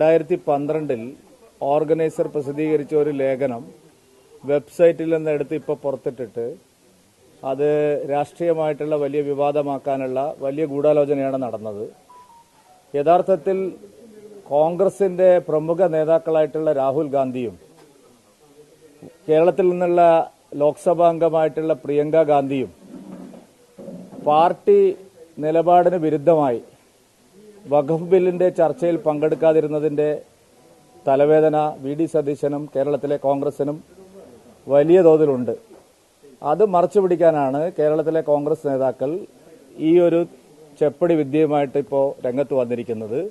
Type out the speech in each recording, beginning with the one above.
രണ്ടായിരത്തി പന്ത്രണ്ടിൽ ഓർഗനൈസർ പ്രസിദ്ധീകരിച്ച ഒരു ലേഖനം വെബ്സൈറ്റിൽ നിന്ന് എടുത്ത് ഇപ്പോൾ പുറത്തിട്ടിട്ട് അത് രാഷ്ട്രീയമായിട്ടുള്ള വലിയ വിവാദമാക്കാനുള്ള വലിയ ഗൂഢാലോചനയാണ് നടന്നത്. യഥാർത്ഥത്തിൽ കോൺഗ്രസിന്റെ പ്രമുഖ നേതാക്കളായിട്ടുള്ള രാഹുൽ ഗാന്ധിയും കേരളത്തിൽ നിന്നുള്ള ലോക്സഭാ അംഗമായിട്ടുള്ള പ്രിയങ്ക ഗാന്ധിയും പാർട്ടി നിലപാടിന് വിരുദ്ധമായി വഖഫ് ബില്ലിന്റെ ചർച്ചയിൽ പങ്കെടുക്കാതിരുന്നതിന്റെ തലവേദന വി ഡി സതീശനും കേരളത്തിലെ കോൺഗ്രസിനും വലിയ തോതിലുണ്ട്. അത് മറച്ചു പിടിക്കാനാണ് കേരളത്തിലെ കോൺഗ്രസ് നേതാക്കൾ ഈ ഒരു ചെപ്പടി വിദ്യയുമായിട്ട് ഇപ്പോൾ രംഗത്ത് വന്നിരിക്കുന്നത്.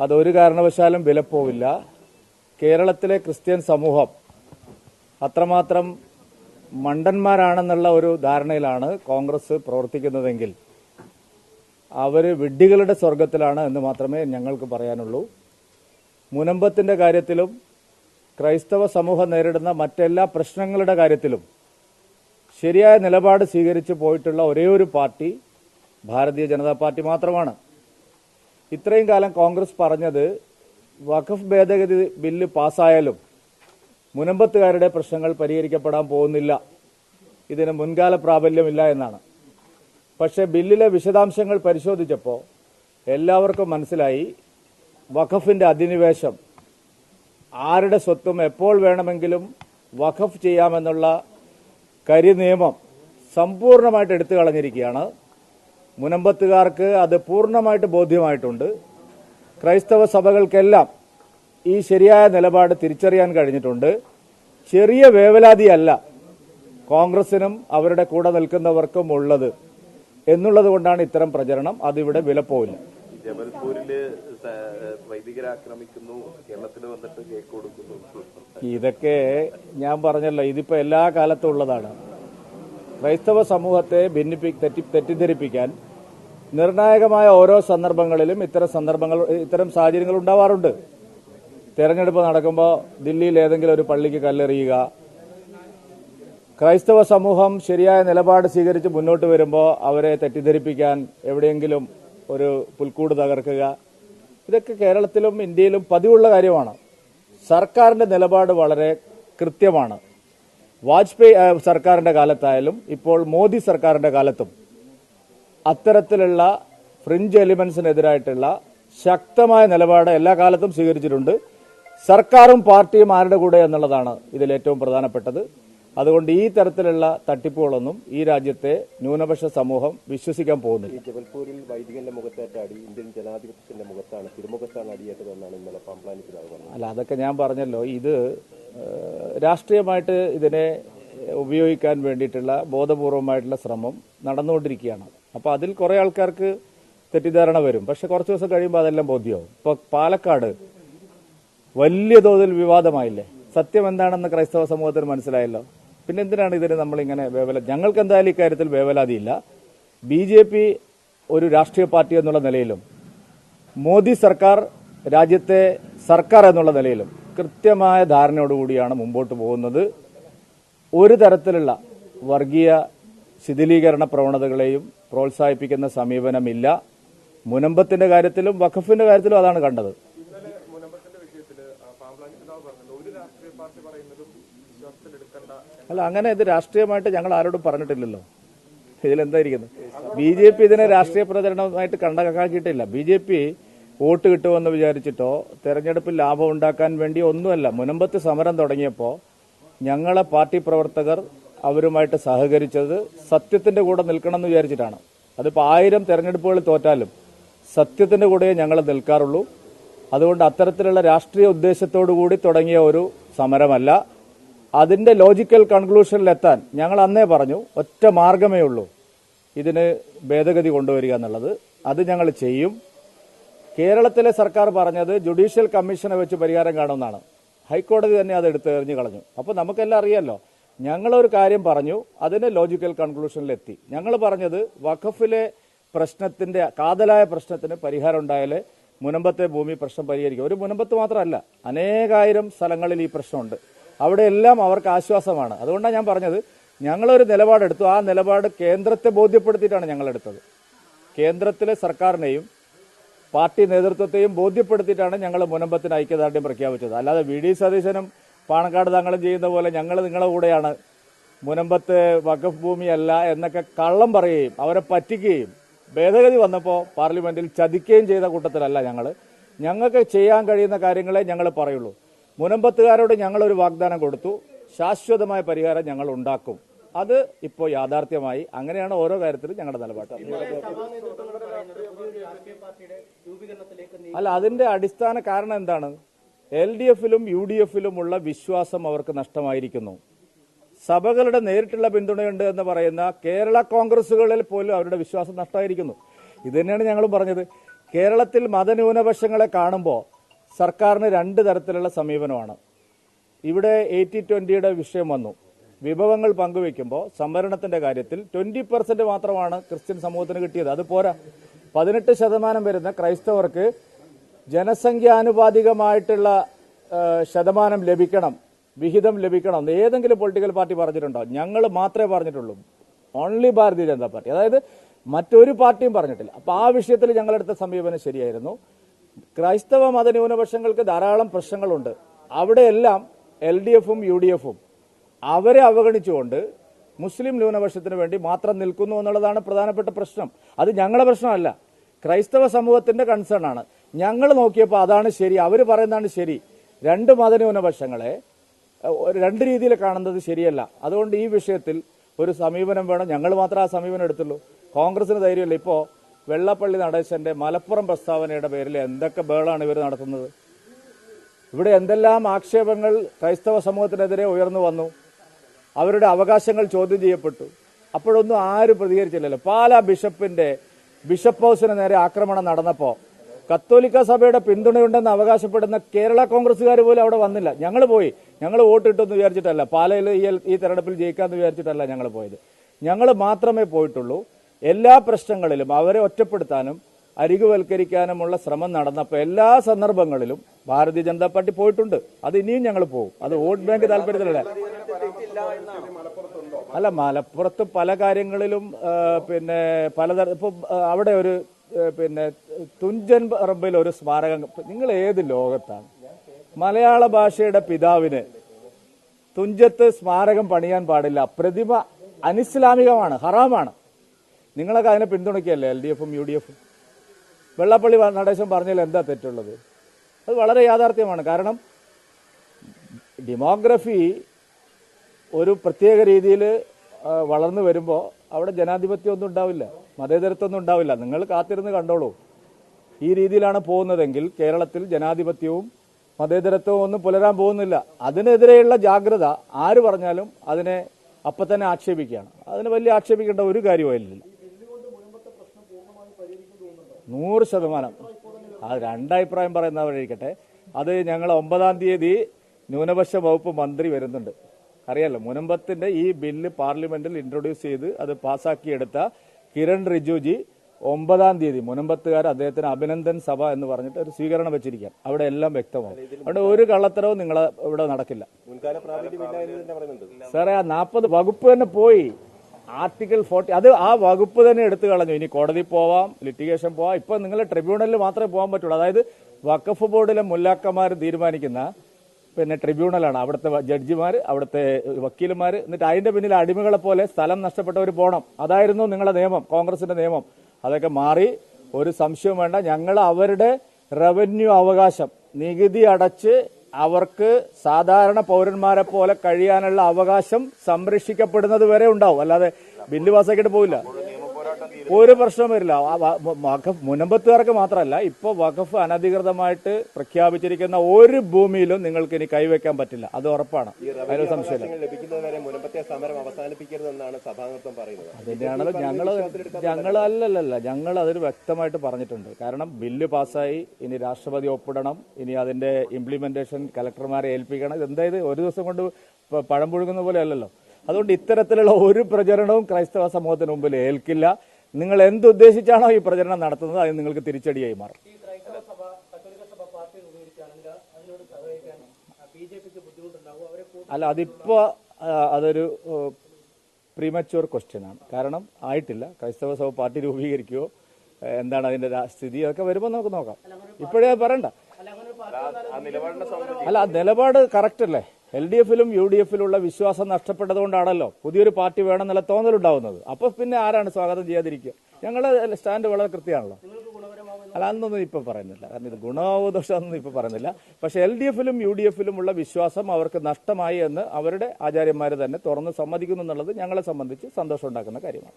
അതൊരു കാരണവശാലും വിലപ്പോവില്ല. കേരളത്തിലെ ക്രിസ്ത്യൻ സമൂഹം അത്രമാത്രം മണ്ടന്മാരാണെന്നുള്ള ഒരു ധാരണയിലാണ് കോൺഗ്രസ് പ്രവർത്തിക്കുന്നതെങ്കിൽ അവർ വിഡ്ഢികളുടെ സ്വർഗത്തിലാണ് എന്ന് മാത്രമേ ഞങ്ങൾക്ക് പറയാനുള്ളൂ. മുനമ്പത്തിന്റെ കാര്യത്തിലും ക്രൈസ്തവ സമൂഹം നേരിടുന്ന മറ്റെല്ലാ പ്രശ്നങ്ങളുടെ കാര്യത്തിലും ശരിയായ നിലപാട് സ്വീകരിച്ചു പോയിട്ടുള്ള ഒരേ ഒരു പാർട്ടി ഭാരതീയ ജനതാ പാർട്ടി മാത്രമാണ്. ഇത്രയും കാലം കോൺഗ്രസ് പറഞ്ഞത് വഖഫ് ഭേദഗതി ബില്ല് പാസ്സായാലും മുനമ്പത്തുകാരുടെ പ്രശ്നങ്ങൾ പരിഹരിക്കപ്പെടാൻ പോകുന്നില്ല. ഇതിന് മുൻകാല പ്രാബല്യമില്ല എന്നാണ്. പക്ഷേ ബില്ലിലെ വിശദാംശങ്ങൾ പരിശോധിച്ചപ്പോൾ എല്ലാവർക്കും മനസ്സിലായി വഖഫിന്റെ അധിനിവേശം ആരുടെ സ്വത്തും എപ്പോൾ വേണമെങ്കിലും വഖഫ് ചെയ്യാമെന്നുള്ള കരിനിയമം സമ്പൂർണമായിട്ട് എടുത്തു കളഞ്ഞിരിക്കുകയാണ്. മുനമ്പത്തുകാർക്ക് അത് പൂർണമായിട്ട് ബോധ്യമായിട്ടുണ്ട്. ക്രൈസ്തവ സഭകൾക്കെല്ലാം ഈ ശരിയായ നിലപാട് തിരിച്ചറിയാൻ കഴിഞ്ഞിട്ടുണ്ട്. ചെറിയ വേവലാതിയല്ല കോൺഗ്രസിനും അവരുടെ കൂടെ നിൽക്കുന്നവർക്കും ഉള്ളത്. എന്നുള്ളത് കൊണ്ടാണ് ഇത്തരം പ്രചരണം. അതിവിടെ വിലപ്പോവില്ല ജബൽപൂരിൽ വൈദികരെ ആക്രമിക്കുന്നു കേരളത്തിൽ വന്നിട്ട് കേക്ക് കൊടുക്കുന്നു. ഇതൊക്കെ ഞാൻ പറഞ്ഞല്ലോ ഇതിപ്പോ എല്ലാ കാലത്തും ഉള്ളതാണ്. ക്രൈസ്തവ സമൂഹത്തെ ഭിന്നിപ്പി തെറ്റി തെറ്റിദ്ധരിപ്പിക്കാൻ നിർണായകമായ ഓരോ സന്ദർഭങ്ങളിലും ഇത്തരം സന്ദർഭങ്ങൾ ഇത്തരം സാഹചര്യങ്ങൾ ഉണ്ടാവാറുണ്ട്. തെരഞ്ഞെടുപ്പ് നടക്കുമ്പോൾ ദില്ലിയിൽ ഏതെങ്കിലും ഒരു പള്ളിക്ക് കല്ലെറിയുക ക്രൈസ്തവ സമൂഹം ശരിയായ നിലപാട് സ്വീകരിച്ച് മുന്നോട്ട് വരുമ്പോൾ അവരെ തെറ്റിദ്ധരിപ്പിക്കാൻ എവിടെയെങ്കിലും ഒരു പുൽക്കൂട് തകർക്കുക. ഇതൊക്കെ കേരളത്തിലും ഇന്ത്യയിലും പതിവുള്ള കാര്യമാണ്. സർക്കാരിന്റെ നിലപാട് വളരെ കൃത്യമാണ്. വാജ്പേയി സർക്കാരിന്റെ കാലത്തായാലും ഇപ്പോൾ മോദി സർക്കാരിന്റെ കാലത്തും അത്തരത്തിലുള്ള ഫ്രിഞ്ച് എലിമെന്റ്സിനെതിരായിട്ടുള്ള ശക്തമായ നിലപാട് എല്ലാ കാലത്തും സ്വീകരിച്ചിട്ടുണ്ട്. സർക്കാരും പാർട്ടിയും ആരുടെ കൂടെ എന്നുള്ളതാണ് ഇതിൽ ഏറ്റവും പ്രധാനപ്പെട്ടത്. അതുകൊണ്ട് ഈ തരത്തിലുള്ള തട്ടിപ്പുകളൊന്നും ഈ രാജ്യത്തെ ന്യൂനപക്ഷ സമൂഹം വിശ്വസിക്കാൻ പോകുന്നില്ല. ജബൽപൂരിൽ വൈദികന്റെ മുഖത്തേറ്റ അടി ഇന്ത്യൻ ജനാധിപത്യത്തിന്റെ മുഖത്താണ് തിരുമുഖത്താണ് അടിയേറ്റതെന്നാണ് ഇന്നലെ അല്ല അതൊക്കെ ഞാൻ പറഞ്ഞല്ലോ. ഇത് രാഷ്ട്രീയമായിട്ട് ഇതിനെ ഉപയോഗിക്കാൻ വേണ്ടിയിട്ടുള്ള ബോധപൂർവമായിട്ടുള്ള ശ്രമം നടന്നുകൊണ്ടിരിക്കുകയാണ്. അപ്പോൾ അതിൽ കുറേ ആൾക്കാർക്ക് തെറ്റിദ്ധാരണ വരും. പക്ഷെ കുറച്ച് ദിവസം കഴിയുമ്പോൾ അതെല്ലാം ബോധ്യമാവും. ഇപ്പോൾ പാലക്കാട് വലിയ തോതിൽ വിവാദമായില്ലേ? സത്യം എന്താണെന്ന് ക്രൈസ്തവ സമൂഹത്തിന് മനസ്സിലായല്ലോ. പിന്നെ എന്തിനാണ് ഇതിന് നമ്മളിങ്ങനെ വേവല ഞങ്ങൾക്ക് എന്തായാലും ഇക്കാര്യത്തിൽ വേവലാതിയില്ല. ബി ജെ പി ഒരു രാഷ്ട്രീയ പാർട്ടി എന്നുള്ള നിലയിലും മോദി സർക്കാർ രാജ്യത്തെ സർക്കാർ എന്നുള്ള നിലയിലും കൃത്യമായ ധാരണയോടുകൂടിയാണ് മുമ്പോട്ട് പോകുന്നത്. ഒരു തരത്തിലുള്ള വർഗീയ ശിഥിലീകരണ പ്രവണതകളെയും പ്രോത്സാഹിപ്പിക്കുന്ന സമീപനമില്ല. മുനമ്പത്തിന്റെ കാര്യത്തിലും വഖഫിന്റെ കാര്യത്തിലും അതാണ് കണ്ടത്. അല്ല അങ്ങനെ ഇത് രാഷ്ട്രീയമായിട്ട് ഞങ്ങൾ ആരോടും പറഞ്ഞിട്ടില്ലല്ലോ. ഇതിലെന്തായിരിക്കുന്നു? ബി ജെ പി ഇതിനെ രാഷ്ട്രീയ പ്രചരണമായിട്ട് കണ്ടാക്കിയിട്ടില്ല ബി ജെ പി വോട്ട് കിട്ടുമെന്ന് വിചാരിച്ചിട്ടോ തെരഞ്ഞെടുപ്പിൽ ലാഭം ഉണ്ടാക്കാൻ വേണ്ടി ഒന്നുമല്ല മുനമ്പത്ത് സമരം തുടങ്ങിയപ്പോൾ ഞങ്ങളെ പാർട്ടി പ്രവർത്തകർ അവരുമായിട്ട് സഹകരിച്ചത് സത്യത്തിന്റെ കൂടെ നിൽക്കണം എന്ന് വിചാരിച്ചിട്ടാണ്. അതിപ്പോൾ ആയിരം തെരഞ്ഞെടുപ്പുകൾ തോറ്റാലും സത്യത്തിന്റെ കൂടെ ഞങ്ങൾ നിൽക്കാറുള്ളൂ. അതുകൊണ്ട് അത്തരത്തിലുള്ള രാഷ്ട്രീയ ഉദ്ദേശത്തോടു കൂടി തുടങ്ങിയ ഒരു സമരമല്ല. അതിന്റെ ലോജിക്കൽ കൺക്ലൂഷനിലെത്താൻ ഞങ്ങൾ അന്നേ പറഞ്ഞു ഒറ്റ മാർഗമേ ഉള്ളൂ. ഇതിന് ഭേദഗതി കൊണ്ടുവരിക എന്നുള്ളത്. അത് ഞങ്ങൾ ചെയ്യും. കേരളത്തിലെ സർക്കാർ പറഞ്ഞത് ജുഡീഷ്യൽ കമ്മീഷനെ വെച്ച് പരിഹാരം കാണുമെന്നാണ്. ഹൈക്കോടതി തന്നെ അത് എടുത്ത് എറിഞ്ഞു കളഞ്ഞു. അപ്പോൾ നമുക്കെല്ലാം അറിയാമല്ലോ ഞങ്ങളൊരു കാര്യം പറഞ്ഞു അതിന് ലോജിക്കൽ കൺക്ലൂഷനിലെത്തി ഞങ്ങൾ പറഞ്ഞത് വഖഫിലെ പ്രശ്നത്തിന്റെ കാതലായ പ്രശ്നത്തിന് പരിഹാരം ഉണ്ടായാലേ മുനമ്പത്തെ ഭൂമി പ്രശ്നം പരിഹരിക്കും. ഒരു മുനമ്പത്ത് മാത്രമല്ല അനേകായിരം സ്ഥലങ്ങളിൽ ഈ പ്രശ്നമുണ്ട്. അവിടെയെല്ലാം അവർക്ക് ആശ്വാസമാണ്. അതുകൊണ്ടാണ് ഞാൻ പറഞ്ഞത് ഞങ്ങളൊരു നിലപാടെടുത്തു. ആ നിലപാട് കേന്ദ്രത്തെ ബോധ്യപ്പെടുത്തിയിട്ടാണ് ഞങ്ങൾ എടുത്തത് കേന്ദ്രത്തിലെ സർക്കാരിനെയും പാർട്ടി നേതൃത്വത്തെയും ബോധ്യപ്പെടുത്തിയിട്ടാണ് ഞങ്ങൾ മുനമ്പത്തിന് ഐക്യദാർഢ്യം പ്രഖ്യാപിച്ചത്. അല്ലാതെ വി ഡി സതീശനും പാണക്കാട് തങ്ങളും ചെയ്യുന്ന പോലെ ഞങ്ങൾ നിങ്ങളുടെ കൂടെയാണ്. മുനമ്പത്ത് വഖഫ് ഭൂമിയല്ല എന്നൊക്കെ കള്ളം പറയുകയും അവരെ പറ്റിക്കുകയും ഭേദഗതി വന്നപ്പോൾ പാർലമെന്റിൽ ചതിക്കുകയും ചെയ്ത കൂട്ടത്തിലല്ല ഞങ്ങൾ ഞങ്ങൾക്ക് ചെയ്യാൻ കഴിയുന്ന കാര്യങ്ങളെ ഞങ്ങൾ പറയുള്ളൂ. മുനമ്പത്തുകാരോട് ഞങ്ങളൊരു വാഗ്ദാനം കൊടുത്തു. ശാശ്വതമായ പരിഹാരം ഞങ്ങൾ ഉണ്ടാക്കും. അത് ഇപ്പോൾ യാഥാർത്ഥ്യമായി അങ്ങനെയാണ് ഓരോ കാര്യത്തിലും ഞങ്ങളുടെ നിലപാട്. അല്ല അതിന്റെ അടിസ്ഥാന കാരണം എന്താണ്? എൽ ഡി എഫിലും യു ഡി എഫിലുമുള്ള വിശ്വാസം അവർക്ക് നഷ്ടമായിരിക്കുന്നു. സഭകളുടെ നേരിട്ടുള്ള പിന്തുണയുണ്ട് എന്ന് പറയുന്ന കേരള കോൺഗ്രസുകളിൽ പോലും അവരുടെ വിശ്വാസം നഷ്ടമായിരിക്കുന്നു. ഇത് തന്നെയാണ് ഞങ്ങളും പറഞ്ഞത്. കേരളത്തിൽ മതന്യൂനപക്ഷങ്ങളെ കാണുമ്പോൾ സർക്കാരിന് രണ്ട് തരത്തിലുള്ള സമീപനമാണ്. ഇവിടെ എയ്റ്റി ട്വന്റിയുടെ വിഷയം വന്നു. വിഭവങ്ങൾ പങ്കുവെക്കുമ്പോൾ സംവരണത്തിന്റെ കാര്യത്തിൽ ട്വന്റി പെർസെന്റ് മാത്രമാണ് ക്രിസ്ത്യൻ സമൂഹത്തിന് കിട്ടിയത്. അത് പോരാ. പതിനെട്ട് ശതമാനം വരുന്ന ക്രൈസ്തവർക്ക് ജനസംഖ്യാനുപാതികമായിട്ടുള്ള ശതമാനം ലഭിക്കണം വിഹിതം ലഭിക്കണം ഏതെങ്കിലും പൊളിറ്റിക്കൽ പാർട്ടി പറഞ്ഞിട്ടുണ്ടോ? ഞങ്ങൾ മാത്രമേ പറഞ്ഞിട്ടുള്ളൂ. Only Bharatiya Janata party. അതായത് മറ്റൊരു പാർട്ടിയും പറഞ്ഞിട്ടില്ല. അപ്പോൾ ആ വിഷയത്തിൽ ഞങ്ങളെടുത്ത സമീപനം ശരിയായിരുന്നു. ക്രൈസ്തവ മത ന്യൂനപക്ഷങ്ങൾക്ക് ധാരാളം പ്രശ്നങ്ങളുണ്ട്. അവിടെയെല്ലാം എൽ ഡി എഫും യു ഡി എഫും. അവരെ അവഗണിച്ചുകൊണ്ട് മുസ്ലിം ന്യൂനപക്ഷത്തിന് വേണ്ടി മാത്രം നിൽക്കുന്നു എന്നുള്ളതാണ് പ്രധാനപ്പെട്ട പ്രശ്നം. അത് ഞങ്ങളുടെ പ്രശ്നമല്ല. ക്രൈസ്തവ സമൂഹത്തിന്റെ കൺസേൺ ആണ്. ഞങ്ങൾ നോക്കിയപ്പോൾ അതാണ് ശരി അവർ പറയുന്നതാണ് ശരി. രണ്ട് മതന്യൂനപക്ഷങ്ങളെ രണ്ട് രീതിയിൽ കാണുന്നത് ശരിയല്ല. അതുകൊണ്ട് ഈ വിഷയത്തിൽ ഒരു സമീപനം വേണം. ഞങ്ങൾ മാത്രം ആ സമീപനം എടുത്തുള്ളൂ. കോൺഗ്രസിന് ധൈര്യമില്ല. ഇപ്പോൾ വെള്ളപ്പള്ളി നടേശന്റെ മലപ്പുറം പ്രസ്താവനയുടെ പേരിൽ എന്തൊക്കെ ബേളാണ് ഇവർ നടത്തുന്നത്? ഇവിടെ എന്തെല്ലാം ആക്ഷേപങ്ങൾ ക്രൈസ്തവ സമൂഹത്തിനെതിരെ ഉയർന്നു വന്നു? അവരുടെ അവകാശങ്ങൾ ചോദ്യം ചെയ്യപ്പെട്ടു. അപ്പോഴൊന്നും ആരും പ്രതികരിച്ചില്ലല്ലോ. പാലാ ബിഷപ്പിന്റെ ബിഷപ്പ് ഹൗസിന് നേരെ ആക്രമണം നടന്നപ്പോ കത്തോലിക്ക സഭയുടെ പിന്തുണയുണ്ടെന്ന് അവകാശപ്പെടുന്ന കേരള കോൺഗ്രസ്സുകാർ പോലും അവിടെ വന്നില്ല. ഞങ്ങൾ പോയി. ഞങ്ങൾ വോട്ടിട്ടെന്ന് വിചാരിച്ചിട്ടല്ല. പാലയിൽ ഈ തെരഞ്ഞെടുപ്പിൽ ജയിക്കാമെന്ന് വിചാരിച്ചിട്ടല്ല ഞങ്ങൾ പോയത്. ഞങ്ങൾ മാത്രമേ പോയിട്ടുള്ളൂ. എല്ലാ പ്രശ്നങ്ങളിലും അവരെ ഒറ്റപ്പെടുത്താനും അരികുവൽക്കരിക്കാനുമുള്ള ശ്രമം നടന്നപ്പോൾ എല്ലാ സന്ദർഭങ്ങളിലും ഭാരതീയ ജനതാ പാർട്ടി പോയിട്ടുണ്ട്. അത് ഇനിയും ഞങ്ങൾ പോകും അത് വോട്ട് ബാങ്ക് താല്പര്യത്തിലല്ല. അല്ല മലപ്പുറത്ത് പല കാര്യങ്ങളിലും പിന്നെ പലതര ഇപ്പൊ അവിടെ ഒരു പിന്നെ തുഞ്ചൻ പറമ്പിൽ ഒരു സ്മാരകം. നിങ്ങൾ ഏത് ലോകത്താണ്? മലയാള ഭാഷയുടെ പിതാവിന് തുഞ്ചത്ത് സ്മാരകം പണിയാൻ പാടില്ല. പ്രതിമ അനിസ്ലാമികമാണ് ഹറാമാണ്. നിങ്ങളൊക്കെ അതിനെ പിന്തുണയ്ക്കുകയല്ലേ? എൽ ഡി എഫും യു ഡി എഫും? വെള്ളപ്പള്ളി നടേശം നടേശൻ പറഞ്ഞാൽ എന്താ തെറ്റുള്ളത്? അത് വളരെ യാഥാർത്ഥ്യമാണ്. കാരണം ഡെമോഗ്രഫി ഒരു പ്രത്യേക രീതിയിൽ വളർന്നു വരുമ്പോൾ അവിടെ ജനാധിപത്യം ഒന്നും ഉണ്ടാവില്ല മതേതരത്വം ഒന്നും ഉണ്ടാവില്ല. നിങ്ങൾ കാത്തിരുന്ന് കണ്ടോളൂ. ഈ രീതിയിലാണ് പോകുന്നതെങ്കിൽ കേരളത്തിൽ ജനാധിപത്യവും മതേതരത്വവും ഒന്നും പുലരാൻ പോകുന്നില്ല. അതിനെതിരെയുള്ള ജാഗ്രത ആര് പറഞ്ഞാലും അതിനെ അപ്പം തന്നെ ആക്ഷേപിക്കുകയാണ്. അതിന് വലിയ ആക്ഷേപിക്കേണ്ട ഒരു കാര്യവുമില്ല നൂറ് ശതമാനം. അത് രണ്ടഭിപ്രായം പറയുന്നവരിക്കട്ടെ അത് ഞങ്ങൾ ഒമ്പതാം തീയതി ന്യൂനപക്ഷ വകുപ്പ് മന്ത്രി വരുന്നുണ്ട്. അറിയാലോ മുനമ്പത്തിന്റെ ഈ ബില്ല് പാർലമെന്റിൽ ഇൻട്രൊഡ്യൂസ് ചെയ്ത് അത് പാസ്സാക്കിയെടുത്ത കിരൺ റിജുജി ഒമ്പതാം തീയതി മുനമ്പത്തുകാർ അദ്ദേഹത്തിന് അഭിനന്ദൻ സഭ എന്ന് പറഞ്ഞിട്ട് ഒരു സ്വീകരണം വെച്ചിരിക്കാം അവിടെ എല്ലാം വ്യക്തമാവും അവിടെ ഒരു കള്ളത്തരവും നിങ്ങൾ ഇവിടെ നടക്കില്ല. സാറേ ആ നാൽപ്പത് വകുപ്പ് തന്നെ പോയി. ആർട്ടിക്കിൾ ഫോർട്ടി അത് ആ വകുപ്പ് തന്നെ എടുത്തു കളഞ്ഞു. ഇനി കോടതി പോവാം ലിറ്റിഗേഷൻ പോവാം. ഇപ്പൊ നിങ്ങൾ ട്രിബ്യൂണലിൽ മാത്രമേ പോകാൻ പറ്റുള്ളൂ. അതായത് വഖഫ് ബോർഡിലെ മുല്ലാക്കന്മാർ തീരുമാനിക്കുന്ന പിന്നെ ട്രിബ്യൂണലാണ് അവിടുത്തെ ജഡ്ജിമാർ അവിടുത്തെ വക്കീലുമാർ എന്നിട്ട് അതിന്റെ പിന്നിൽ അടിമകളെ പോലെ സ്ഥലം നഷ്ടപ്പെട്ടവർ പോകണം അതായിരുന്നു നിങ്ങളുടെ നിയമം കോൺഗ്രസിന്റെ നിയമം. അതൊക്കെ മാറി ഒരു സംശയം വേണ്ട. ഞങ്ങൾ അവരുടെ റവന്യൂ അവകാശം നികുതി അടച്ച് അവർക്ക് സാധാരണ പൗരന്മാരെ പോലെ കഴിയാനുള്ള അവകാശം സംരക്ഷിക്കപ്പെടുന്നത് വരെ ഉണ്ടാവും. അല്ലാതെ ബില്ല് പാസ്സാക്കിയിട്ട് പോവില്ല. ഒരു പ്രശ്നം വരില്ല. വഖഫ് മുനമ്പത്തുകാർക്ക് മാത്രമല്ല ഇപ്പൊ വഖഫ് അനധികൃതമായിട്ട് പ്രഖ്യാപിച്ചിരിക്കുന്ന ഒരു ഭൂമിയിലും നിങ്ങൾക്ക് ഇനി കൈവയ്ക്കാൻ പറ്റില്ല. അത് ഉറപ്പാണ്. അതിന് സംശയമില്ല. ഞങ്ങൾ ഞങ്ങൾ അല്ലല്ലല്ല ഞങ്ങൾ അതിൽ വ്യക്തമായിട്ട് പറഞ്ഞിട്ടുണ്ട്. കാരണം ബില്ല് പാസ്സായി ഇനി രാഷ്ട്രപതി ഒപ്പിടണം ഇനി അതിന്റെ ഇംപ്ലിമെന്റേഷൻ കലക്ടർമാരെ ഏൽപ്പിക്കണം. ഇതെന്തായത്? ഒരു ദിവസം കൊണ്ട് പഴം പുഴുങ്ങുന്ന പോലെ അല്ലല്ലോ. അതുകൊണ്ട് ഇത്തരത്തിലുള്ള ഒരു പ്രചരണവും ക്രൈസ്തവ സമൂഹത്തിന് മുമ്പിൽ ഏൽക്കില്ല. നിങ്ങൾ എന്തുദ്ദേശിച്ചാണോ ഈ പ്രചരണം നടത്തുന്നത് അത് നിങ്ങൾക്ക് തിരിച്ചടിയായി മാറും. അല്ല അതിപ്പോ അതൊരു പ്രീമച്യൂർ ക്വസ്റ്റ്യൻ ആണ്. കാരണം ആയിട്ടില്ല. ക്രൈസ്തവ സഭ പാർട്ടി രൂപീകരിക്കുകയോ എന്താണ് അതിന്റെ സ്ഥിതി അതൊക്കെ വരുമ്പോൾ നമുക്ക് നോക്കാം. ഇപ്പോഴേ പറയണ്ട. അല്ല ആ നിലപാട് കറക്റ്റ് അല്ലേ? എൽ ഡി എഫിലും യു ഡി എഫിലുള്ള വിശ്വാസം നഷ്ടപ്പെട്ടതുകൊണ്ടാണല്ലോ പുതിയൊരു പാർട്ടി വേണമെന്നുള്ള തോന്നലുണ്ടാവുന്നത്. അപ്പൊ പിന്നെ ആരാണ് സ്വാഗതം ചെയ്യാതിരിക്കുക? ഞങ്ങളുടെ സ്റ്റാൻഡ് വളരെ കൃത്യമാണല്ലോ. അല്ല അതൊന്നും ഇപ്പൊ പറയുന്നില്ല. കാരണം ഇത് ഗുണമാവോ ദോഷമൊന്നും ഇപ്പൊ പറയുന്നില്ല. പക്ഷെ എൽ ഡി എഫിലും യു ഡി എഫിലും ഉള്ള വിശ്വാസം അവർക്ക് നഷ്ടമായി എന്ന് അവരുടെ ആചാര്യന്മാർ തന്നെ തുറന്ന് സമ്മതിക്കുന്നു എന്നുള്ളത് ഞങ്ങളെ സംബന്ധിച്ച് സന്തോഷം ഉണ്ടാക്കുന്ന കാര്യമാണ്.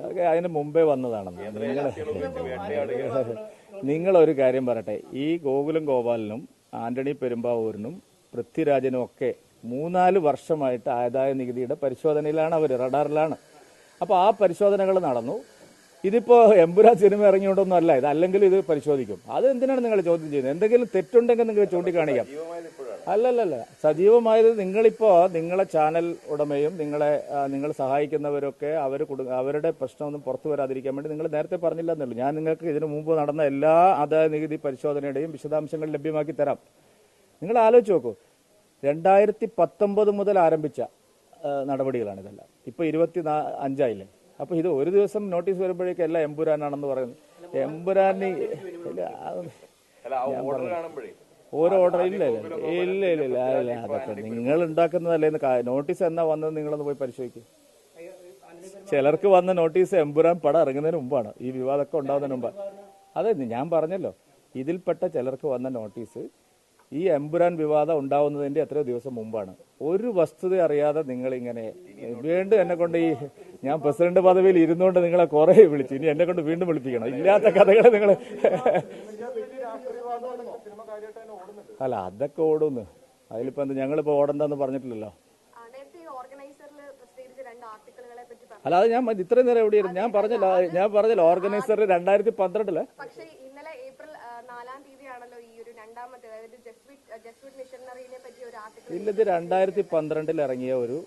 അതൊക്കെ അതിന് മുമ്പേ വന്നതാണെന്ന് നിങ്ങൾ നിങ്ങളൊരു ഒരു കാര്യം പറയട്ടെ. ഈ ഗോകുലം ഗോപാലനും ആന്റണി പെരുമ്പാവൂരിനും പൃഥ്വിരാജനും ഒക്കെ മൂന്നാൽ വർഷമായിട്ട് ആദായ നികുതിയുടെ പരിശോധനയിലാണ് അവർ റഡാറിലാണ്. അപ്പോൾ ആ പരിശോധനകൾ നടന്നു. ഇതിപ്പോൾ എമ്പുരാ സിനിമ ഇറങ്ങിയോണ്ടൊന്നും അല്ല. ഇത് അല്ലെങ്കിൽ ഇത് പരിശോധിക്കും. അത് എന്തിനാണ് നിങ്ങൾ ചോദ്യം ചെയ്യുന്നത്? എന്തെങ്കിലും തെറ്റുണ്ടെങ്കിൽ നിങ്ങൾ ചൂണ്ടിക്കാണിക്കാം. അല്ലല്ലല്ല. സജീവമായത് നിങ്ങളിപ്പോ നിങ്ങളെ ചാനൽ ഉടമയും നിങ്ങളെ നിങ്ങൾ സഹായിക്കുന്നവരൊക്കെ അവർ അവരുടെ പ്രശ്നമൊന്നും പുറത്തു വരാതിരിക്കാൻ വേണ്ടി നിങ്ങൾ നേരത്തെ പറഞ്ഞില്ല എന്നുള്ളൂ ഞാൻ നിങ്ങൾക്ക് ഇതിനു മുമ്പ് നടന്ന എല്ലാ ആദായ നികുതി പരിശോധനയുടെയും വിശദാംശങ്ങൾ ലഭ്യമാക്കി തരാം. നിങ്ങൾ ആലോചിച്ച് നോക്കൂ. രണ്ടായിരത്തി പത്തൊമ്പത് മുതൽ ആരംഭിച്ച നടപടികളാണ് ഇതെല്ലാം ഇപ്പൊ ഇരുപത്തി നാ- അഞ്ചായില്ലേ? അപ്പൊ ഇത് ഒരു ദിവസം നോട്ടീസ് വരുമ്പോഴേക്കും എല്ലാം എമ്പുരാനാണെന്ന് പറയുന്നത് എമ്പുരാന് ഓരോ ഓർഡർ ഇല്ല ഇല്ല ഇല്ല ഇല്ല ഇല്ല ഇല്ല അതൊക്കെ നിങ്ങൾ ഉണ്ടാക്കുന്നതല്ലേ നോട്ടീസ് എന്നാ വന്നത് നിങ്ങളൊന്ന് പോയി പരിശോധിക്കും ചിലർക്ക് വന്ന നോട്ടീസ് എമ്പുരാൻ പടം ഇറങ്ങുന്നതിന് മുമ്പാണ് ഈ വിവാദമൊക്കെ ഉണ്ടാവുന്നതിന് മുമ്പ് അതെ ഞാൻ പറഞ്ഞല്ലോ ഇതിൽപ്പെട്ട ചിലർക്ക് വന്ന നോട്ടീസ് ഈ എമ്പുരാൻ വിവാദം ഉണ്ടാവുന്നതിന്റെ എത്രയോ ദിവസം മുമ്പാണ് ഒരു വസ്തുത അറിയാതെ നിങ്ങൾ ഇങ്ങനെ വീണ്ടും എന്നെ കൊണ്ട് ഈ ഞാൻ പ്രസിഡന്റ് പദവിയിൽ ഇരുന്നുകൊണ്ട് നിങ്ങളെ കുറെ വിളിച്ചു ഇനി എന്നെ കൊണ്ട് വീണ്ടും വിളിപ്പിക്കണം ഇല്ലാത്ത കഥകൾ നിങ്ങൾ അല്ല അതൊക്കെ ഓടുന്നു. അതിലിപ്പോ എന്താ ഞങ്ങളിപ്പോ ഓടണ്ടെന്ന് പറഞ്ഞിട്ടില്ലല്ലോ. അല്ല അത് ഞാൻ ഇത്രയും നേരം എവിടെയായിരുന്നു ഞാൻ പറഞ്ഞില്ല ഞാൻ പറഞ്ഞില്ല ഓർഗനൈസർ രണ്ടായിരത്തി പന്ത്രണ്ടിൽ പക്ഷേ ഇന്നലെ ഏപ്രിൽ ആ, നാലാം തീയതിയാണല്ലോ ഈ ഒരു രണ്ടാമത്തെ അതായത് ജസ്വിറ്റ് ജസ്വിറ്റ് മിഷനറിനെ പറ്റി ഒരു ആർട്ടിക്കിൾ ഇല്ല ഇത് രണ്ടായിരത്തി പന്ത്രണ്ടിൽ ഇറങ്ങിയ ഒരു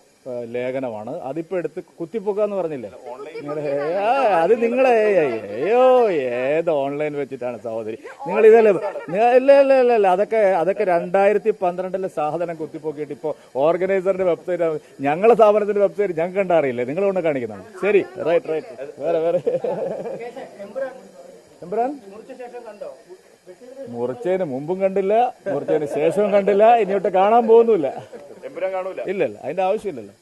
ലേഖനമാണ്. അതിപ്പോ എടുത്ത് കുത്തിപ്പൊക്കുക എന്ന് പറഞ്ഞില്ലേ അത് നിങ്ങളെ അയ്യോ ഏത് ഓൺലൈൻ വെച്ചിട്ടാണ് സഹോദരി? നിങ്ങൾ ഇതല്ലേ ഇല്ല ഇല്ല ഇല്ല ഇല്ല അതൊക്കെ അതൊക്കെ രണ്ടായിരത്തി പന്ത്രണ്ടിലെ സാധനം കുത്തിപ്പൊക്കിയിട്ട് ഇപ്പോ ഓർഗനൈസറിന്റെ വെബ്സൈറ്റ് ഞങ്ങളെ സ്ഥാപനത്തിന്റെ വെബ്സൈറ്റ് ഞങ്ങൾക്ക് കണ്ടറിയില്ലേ നിങ്ങൾ കൊണ്ട് കാണിക്കുന്നത് ശരി റൈറ്റ് റൈറ്റ്. വേറെ വേറെ. എമ്പുരാൻ മുറിച്ചതിന് മുമ്പും കണ്ടില്ല മുറിച്ചതിന് ശേഷവും കണ്ടില്ല ഇനിയോട്ട് കാണാൻ പോകുന്നില്ല ഇല്ല ഇല്ല അതിന്റെ ആവശ്യമില്ലല്ലോ.